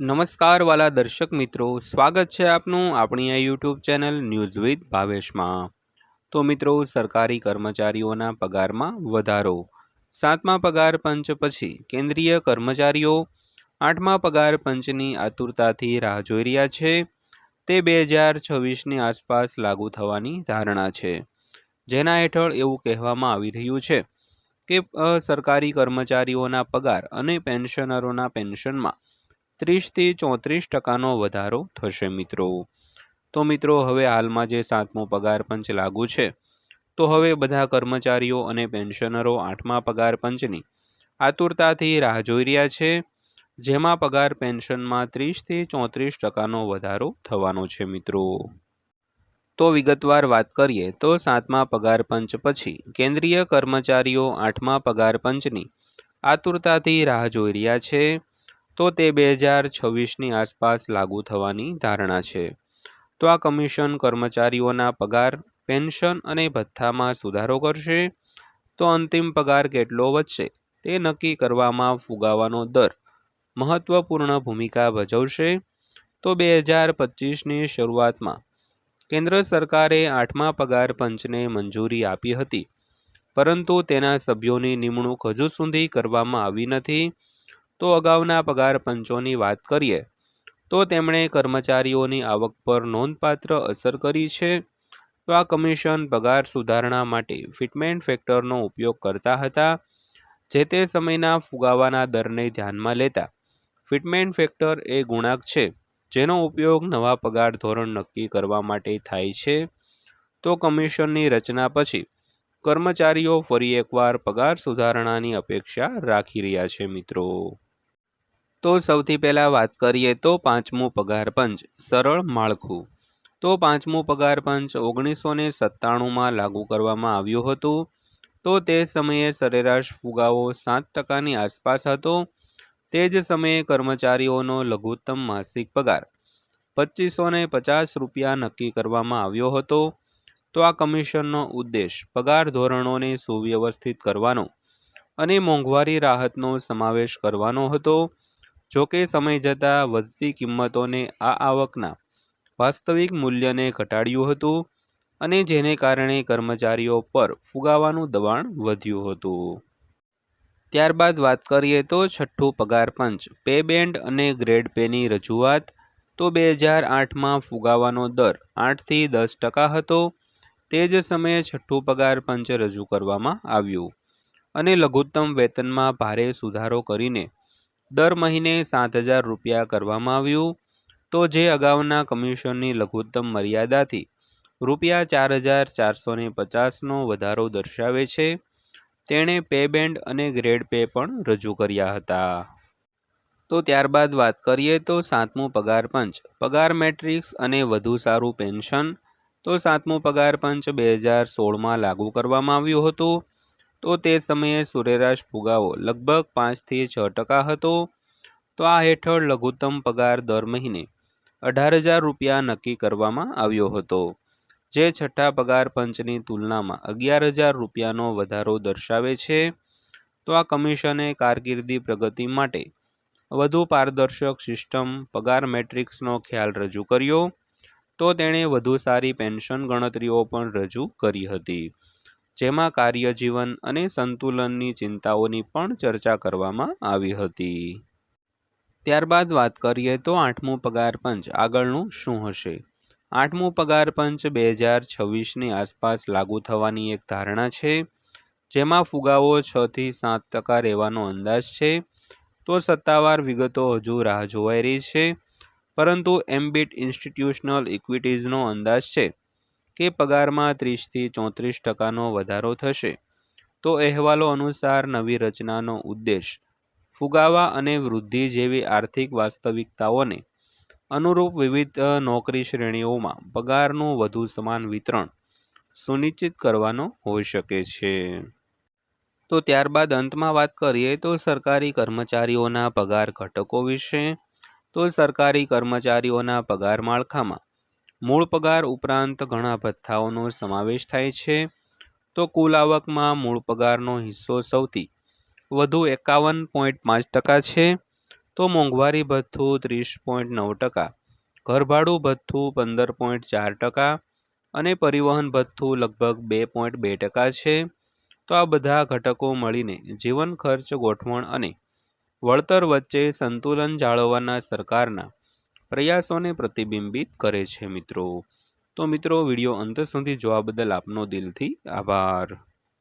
નમસ્કાર વાલા દર્શક મિત્રો, સ્વાગત છે આપનું આપણી આ યુટ્યુબ ચેનલ ન્યૂઝ વિથ ભાવેશમાં. તો મિત્રો, સરકારી કર્મચારીઓના પગારમાં વધારો. સાતમા પગાર પંચ પછી કેન્દ્રીય કર્મચારીઓ આઠમા પગાર પંચની આતુરતાથી રાહ જોઈ રહ્યા છે. તે બે હજાર છવ્વીસની આસપાસ લાગુ થવાની ધારણા છે. જેના હેઠળ એવું કહેવામાં આવી રહ્યું છે કે સરકારી કર્મચારીઓના પગાર અને પેન્શનરોના પેન્શનમાં ત્રીસથી ચોત્રીસ ટકાનો વધારો થશે મિત્રો. તો મિત્રો, હવે હાલમાં જે સાતમો પગાર પંચ લાગુ છે, તો હવે બધા કર્મચારીઓ અને પેન્શનરો આઠમા પગાર પંચની આતુરતાથી રાહ જોઈ રહ્યા છે, જેમાં પગાર પેન્શનમાં ત્રીસથી ચોત્રીસ ટકાનો વધારો થવાનો છે મિત્રો. તો વિગતવાર વાત કરીએ, તો સાતમા પગાર પંચ પછી કેન્દ્રીય કર્મચારીઓ આઠમા પગાર પંચની આતુરતાથી રાહ જોઈ રહ્યા છે તો તે બે હજાર છવ્વીસની આસપાસ લાગુ થવાની ધારણા છે. તો આ કમિશન કર્મચારીઓના પગાર, પેન્શન અને ભથ્થામાં સુધારો કરશે. તો અંતિમ પગાર કેટલો વધશે તે નક્કી કરવામાં ફુગાવાનો દર મહત્વપૂર્ણ ભૂમિકા ભજવશે. તો બે હજાર પચીસની શરૂઆતમાં કેન્દ્ર સરકારે આઠમા પગાર પંચને મંજૂરી આપી હતી, પરંતુ તેના સભ્યોની નિમણૂક હજુ સુધી કરવામાં આવી નથી. તો અગાઉના પગાર પંચોની વાત કરીએ, તો તેમણે કર્મચારીઓની આવક પર નોંધપાત્ર અસર કરી છે. તો આ કમિશન પગાર સુધારણા માટે ફિટમેન્ટ ફેક્ટરનો ઉપયોગ કરતા હતા, જે તે સમયના ફુગાવાના દરને ધ્યાનમાં લેતા. ફિટમેન્ટ ફેક્ટર એ ગુણાંક છે, જેનો ઉપયોગ નવા પગાર ધોરણ નક્કી કરવા માટે થાય છે. તો કમિશનની રચના પછી, કર્મચારીઓ ફરી એકવાર પગાર સુધારણાની અપેક્ષા રાખી રહ્યા છે મિત્રો. તો સૌથી પહેલાં વાત કરીએ તો પાંચમું પગાર પંચ, સરળ માળખું. તો પાંચમું પગાર પંચ ઓગણીસો ને સત્તાણુંમાં લાગુ કરવામાં આવ્યું હતું. તો તે સમયે સરેરાશ ફુગાવો સાત ટકાની આસપાસ હતો. તે જ સમયે કર્મચારીઓનો લઘુત્તમ માસિક પગાર પચીસો ને પચાસ રૂપિયા નક્કી કરવામાં આવ્યો હતો. તો આ કમિશનનો ઉદ્દેશ પગાર ધોરણોને સુવ્યવસ્થિત કરવાનો અને મોંઘવારી રાહતનો સમાવેશ કરવાનો હતો. જો કે સમય જતાં વધતી કિંમતોને આ આવકના વાસ્તવિક મૂલ્યને ઘટાડ્યું હતું અને જેને કારણે કર્મચારીઓ પર ફુગાવાનું દબાણ વધ્યું હતું. ત્યારબાદ વાત કરીએ તો છઠ્ઠું પગાર પંચ, પે બેન્ડ અને ગ્રેડ પેની રજૂઆત. તો બે હજાર આઠમાં ફુગાવાનો દર આઠથી દસ ટકા હતો. તે જ સમયે છઠ્ઠું પગાર પંચ રજૂ કરવામાં આવ્યું અને લઘુત્તમ વેતનમાં ભારે સુધારો કરીને દર મહિને સાત હજાર રૂપિયા કરવામાં આવ્યું. તો જે અગાઉના કમિશનની લઘુત્તમ મર્યાદાથી રૂપિયા ચાર હજાર ચારસો ને પચાસનો વધારો દર્શાવે છે. તેણે પે બેન્ડ અને ગ્રેડ પે પણ રજૂ કર્યા હતા. તો ત્યારબાદ વાત કરીએ તો સાતમું પગાર પંચ. પગાર મેટ્રિક્સ અને વધુ સારું પેન્શન. તો સાતમું પગાર પંચ બે હજાર સોળમાં લાગુ કરવામાં આવ્યું હતું. તો તે સમયે સરેરાશ ફુગાવો લગભગ પાંચથી છ ટકા હતો. તો આ હેઠળ લઘુત્તમ પગાર દર મહિને અઢાર હજાર રૂપિયા નક્કી કરવામાં આવ્યો હતો, જે છઠ્ઠા પગાર પંચની તુલનામાં અગિયાર હજાર રૂપિયાનો વધારો દર્શાવે છે. તો આ કમિશને કારકિર્દી પ્રગતિ માટે વધુ પારદર્શક સિસ્ટમ પગાર મેટ્રિક્સનો ખ્યાલ રજૂ કર્યો. તો તેણે વધુ સારી પેન્શન ગણતરીઓ પણ રજૂ કરી હતી. જેમાં કાર્યજીવન અને સંતુલનની ચિંતાઓની પણ ચર્ચા કરવામાં આવી હતી. ત્યારબાદ વાત કરીએ તો આઠમું પગાર પંચ આગળનું શું હશે? આઠમું પગાર પંચ બે હજાર છવ્વીસની આસપાસ લાગુ થવાની એક ધારણા છે, જેમાં ફુગાવો છથી સાત ટકા રહેવાનો અંદાજ છે. તો સત્તાવાર વિગતો હજુ રાહ જોવાઈ રહી છે, પરંતુ એમ્બિટ ઇન્સ્ટિટ્યુશનલ ઇક્વિટીઝનો અંદાજ છે. કે પગારમાં ત્રીસથી ચોત્રીસ ટકાનો વધારો થશે. તો અહેવાલો અનુસાર નવી રચનાનો ઉદ્દેશ, ફુગાવા અને વૃદ્ધિ જેવી આર્થિક વાસ્તવિકતાઓને અનુરૂપ વિવિધ નોકરી શ્રેણીઓમાં પગારનું વધુ સમાન વિતરણ સુનિશ્ચિત કરવાનો હોઈ શકે છે. તો ત્યારબાદ અંતમાં વાત કરીએ તો સરકારી કર્મચારીઓના પગાર ઘટકો વિશે. તો સરકારી કર્મચારીઓના પગાર માળખામાં મૂળ પગાર ઉપરાંત ઘણા ભથ્થાઓનો સમાવેશ થાય છે. તો કુલ આવકમાં મૂળ પગારનો હિસ્સો સૌથી વધુ એકાવન પોઈન્ટ પાંચ ટકા છે. તો મોંઘવારી ભથ્થું ત્રીસ પોઈન્ટ નવ ટકા, ઘરભાડું ભથ્થું પંદર પોઈન્ટ ચાર ટકા અને પરિવહન ભથ્થું લગભગ બે પોઈન્ટ બે ટકા છે. તો આ બધા ઘટકો મળીને જીવન ખર્ચ ગોઠવણ અને વળતર વચ્ચે સંતુલન જાળવવાના સરકારના પ્રયાસોને પ્રતિબિંબિત કરે છે મિત્રો. તો મિત્રો, વીડિયો અંત સુધી જોવા બદલ આપનો દિલથી આભાર.